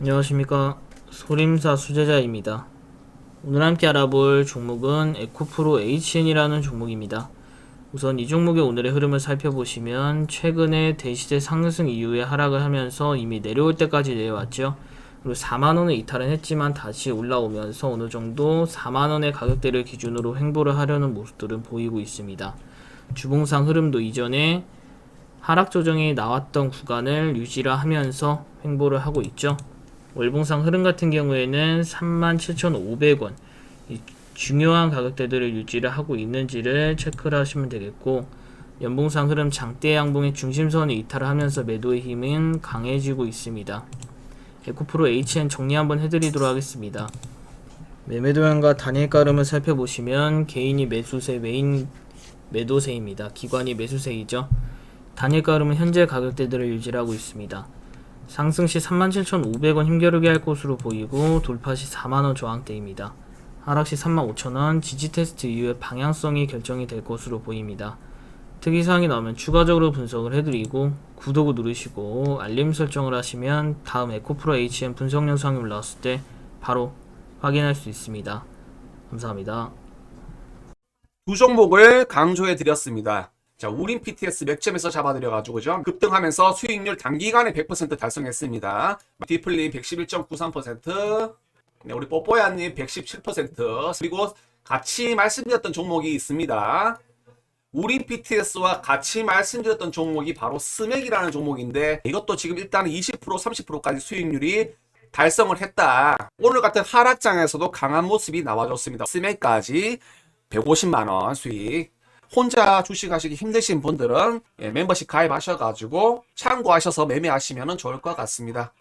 안녕하십니까 소림사 수제자입니다. 오늘 함께 알아볼 종목은 에코프로 HN이라는 종목입니다. 우선 이 종목의 오늘의 흐름을 살펴보시면 최근에 대시세 상승 이후에 하락을 하면서 이미 내려올 때까지 내려왔죠. 그리고 4만원을 이탈은 했지만 다시 올라오면서 어느 정도 4만원의 가격대를 기준으로 횡보를 하려는 모습들은 보이고 있습니다. 주봉상 흐름도 이전에 하락 조정이 나왔던 구간을 유지를 하면서 횡보를 하고 있죠. 월봉상 흐름 같은 경우에는 37,500원 이 중요한 가격대들을 유지를 하고 있는지를 체크를 하시면 되겠고 연봉상 흐름 장대 양봉의 중심선을 이탈을 하면서 매도의 힘은 강해지고 있습니다. 에코프로 HN 정리 한번 해드리도록 하겠습니다. 매매 도형과 단일가 흐름을 살펴보시면 개인이 매수세 메인 매도세입니다. 기관이 매수세이죠. 단일가 흐름은 현재 가격대들을 유지하고 있습니다. 상승 시 37,500원 힘겨루게 할 것으로 보이고 돌파 시 4만원 저항대입니다. 하락 시 35,000원 지지 테스트 이후에 방향성이 결정이 될 것으로 보입니다. 특이사항이 나오면 추가적으로 분석을 해드리고 구독을 누르시고 알림 설정을 하시면 다음 에코프로 HM 분석 영상이 올라왔을 때 바로 확인할 수 있습니다. 감사합니다. 두 종목을 강조해 드렸습니다. 자, 우린 PTS 맥점에서 잡아드려가지고, 그죠? 급등하면서 수익률 단기간에 100% 달성했습니다. 디플님 111.93%, 네, 우리 뽀뽀야님 117%, 그리고 같이 말씀드렸던 종목이 있습니다. 우린 PTS와 같이 말씀드렸던 종목이 바로 스맥이라는 종목인데, 이것도 지금 일단 20% 30%까지 수익률이 달성을 했다. 오늘 같은 하락장에서도 강한 모습이 나와줬습니다. 스맥까지 150만원 수익. 혼자 주식하시기 힘드신 분들은 예, 멤버십 가입하셔가지고 참고하셔서 매매하시면 좋을 것 같습니다.